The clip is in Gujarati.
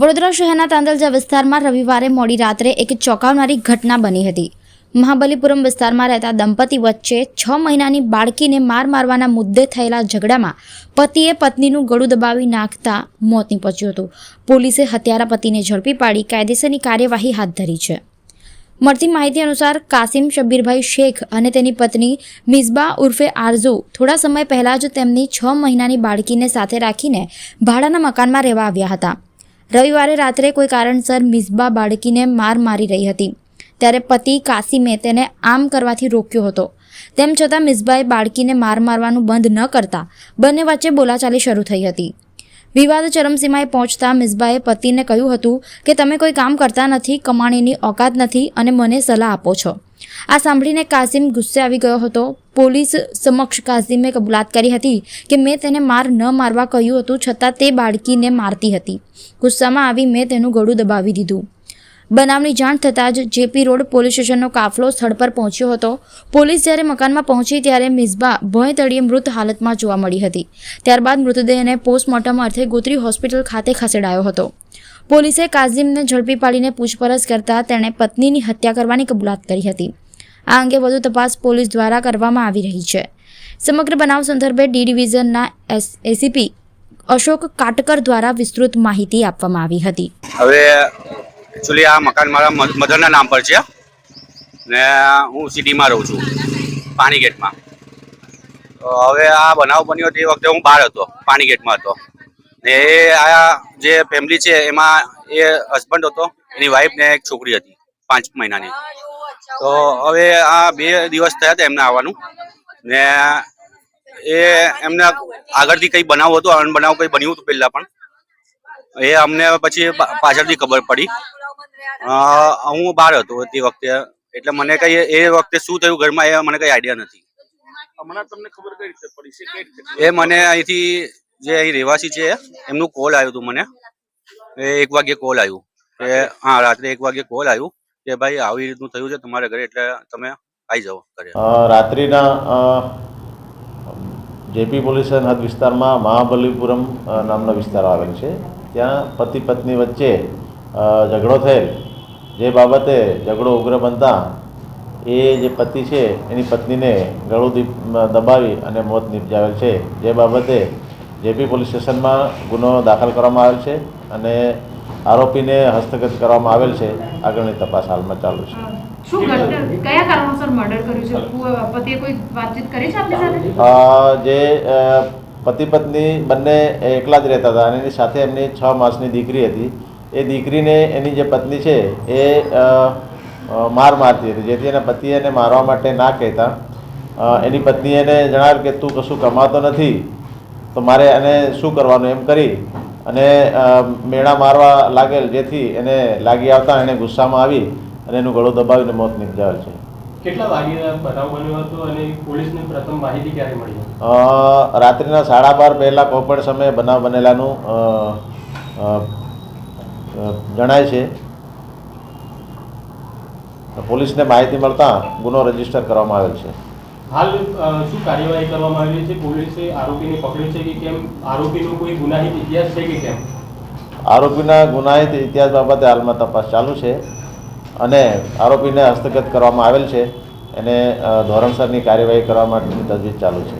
વડોદરા શહેરના તાંદલજા વિસ્તારમાં રવિવારે મોડી રાત્રે એક ચોંકાવનારી ઘટના બની હતી. મહાબલીપુરમ વિસ્તારમાં રહેતા દંપતી વચ્ચે છ મહિનાની બાળકીને માર મારવાના મુદ્દે થયેલા ઝઘડામાં પતિએ પત્નીનું ગળું દબાવી નાખતા મોત નીપજ્યું હતું. પોલીસે હત્યારા પતિને ઝડપી પાડી કાયદેસરની કાર્યવાહી હાથ ધરી છે. મળતી માહિતી અનુસાર કાસિમ શબ્બીરભાઈ શેખ અને તેની પત્ની મિઝબા ઉર્ફે આરઝુ થોડા સમય પહેલાં જ તેમની છ મહિનાની બાળકીને સાથે રાખીને ભાડાના મકાનમાં રહેવા આવ્યા હતા. રવિવારે રાત્રે કોઈ કારણસર મિસબા બાળકીને માર મારી રહી હતી. ત્યારે પતિ કાસિમે તેને આમ કરવાથી રોક્યો હતો. તેમ છતાં મિસબાએ બાળકીને માર મારવાનું બંધ ન કરતા બંને વચ્ચે બોલાચાલી શરૂ થઈ હતી. વિવાદ ચરમસીમાએ પહોંચતા મિસબાએ પતિને કહ્યું હતું કે, તમે કોઈ કામ કરતા નથી, કમાણીની ઓકાત નથી અને મને સલાહ આપો છો. આ સાંભળીને કાસિમ ગુસ્સે આવી ગયો હતો. પોલીસ સમક્ષ કાસિમે કબૂલાત કરી હતી કે મેં તેને માર ન મારવા કહ્યું હતું, છતાં તે બાળકીને મારતી હતી. ગુસ્સામાં આવી મેં તેનું ગળું દબાવી દીધું. બનાવની જાણ થતાં જ જેપી રોડ પોલીસ સ્ટેશનનો કાફલો સ્થળ પર પહોંચ્યો હતો. પોલીસ જ્યારે મકાનમાં પહોંચી ત્યારે મિઝબા ભોંય તળીએ મૃત હાલતમાં જોવા મળી હતી. ત્યારબાદ મૃતદેહને પોસ્ટમોર્ટમ અર્થે ગોત્રી હોસ્પિટલ ખાતે ખસેડાયો હતો. પોલીસે કાઝિમને ઝડપી પાડીને પૂછપરછ કરતાં તેણે પત્નીની હત્યા કરવાની કબૂલાત કરી હતી. આ અંગે વધુ તપાસ પોલીસ દ્વારા કરવામાં આવી રહી છે. સમગ્ર બનાવ સંદર્ભે ડી ડિવિઝનના એસ, એસીપી અશોક કાટકર દ્વારા વિસ્તૃત માહિતી આપવામાં આવી હતી. હવે એકચ્યુઅલી આ મકાન મારા મધરના નામ પર છે. ને હું સિટીમાં રહું છું, પાણી ગેટમાં. હવે આ બનાવ બન્યો તે વખતે હું બહાર હતો, પાણી ગેટમાં હતો. ને એ આ જે ફેમિલી છે, એમાં એ હસબન્ડ હતો, એની વાઈફ ને એક છોકરી હતી, પાંચ મહિનાની. તો હવે આ બે દિવસ થયા હતા એમને આવવાનું. ને એ એમને આગળથી કંઈ બનાવ હતો અનબનાવ કંઈ બન્યું હતું પહેલાં પણ. એ અમને પછી પાછળથી ખબર પડી. હું બહાર હતો તે વખતે. એટલે મને કઈ એ વખતે શું થયું ઘરમાં એ મને કઈ આઈડિયા નથી. હમણાં તમને ખબર કઈ રીતે પડી છે? એ મને અહીંથી જે અહીં રહેવાસી છે એમનું કોલ આવ્યું હતું મને. એ એક વાગ્યે કોલ આવ્યું. હા રાત્રે એક વાગ્યે કોલ આવ્યું. કે ભાઈ આવી રીતનું થયું છે, તમારા ઘરે એટલે તમે આવી જાઓ ઘરે. રાત્રિના જેપી પોલીસ સ્ટેશન હદ વિસ્તારમાં મહાબલીપુરમ નામનો વિસ્તાર આવેલ છે. ત્યાં પતિ પત્ની વચ્ચે ઝઘડો થયેલ. જે બાબતે ઝઘડો ઉગ્ર બનતા એ જે પતિ છે, એની પત્નીને ગળું દીપ- દબાવી અને મોત નિપજાવેલ છે. જે બાબતે જેપી પોલીસ સ્ટેશનમાં ગુનો દાખલ કરવામાં આવેલ છે અને આરોપીને હસ્તગત કરવામાં આવેલ છે. આગળની તપાસ હાલમાં ચાલુ છે. જે પતિ પત્ની બંને એકલા જ રહેતા હતા અને એની સાથે એમની છ માસની દીકરી હતી. એ દીકરીને એની જે પત્ની છે એ માર મારતી હતી. જેથી એના પતિ એને મારવા માટે ના કહેતા. એની પત્નીએ એને જણાવ્યું કે તું કશું કમાતો નથી. તો મારે એને શું કરવાનું? એમ કરી અને મેળા મારવા લાગેલ જેથી એને લાગી આવતા એણે ગુસ્સામાં આવી અને એનું ગળું દબાવીને મોત નિપજાવેલ છે. કેટલા વાગે બનાવ બન્યો હતો અને પોલીસને પ્રથમ માહિતી ક્યારે મળી? રાત્રિના સાડા બાર પહેલાં કોપડ સમયે બનાવ બનેલાનું જણાય છે. પોલીસને માહિતી મળતા ગુનો રજિસ્ટર કરવામાં આવેલ છે. હાલ શું કાર્યવાહી કરવામાં આવી છે? પોલીસે આરોપીને પકડ્યો છે કે કેમ? આરોપીનો કોઈ ગુનાહિત ઇતિહાસ છે કે કેમ? આરોપીના ગુનાહિત ઇતિહાસ બાબતે હાલમાં તપાસ ચાલુ છે અને આરોપીને હસ્તગત કરવામાં આવેલ છે. એને ધોરણસરની કાર્યવાહી કરવા માટેની તજવીજ ચાલુ છે.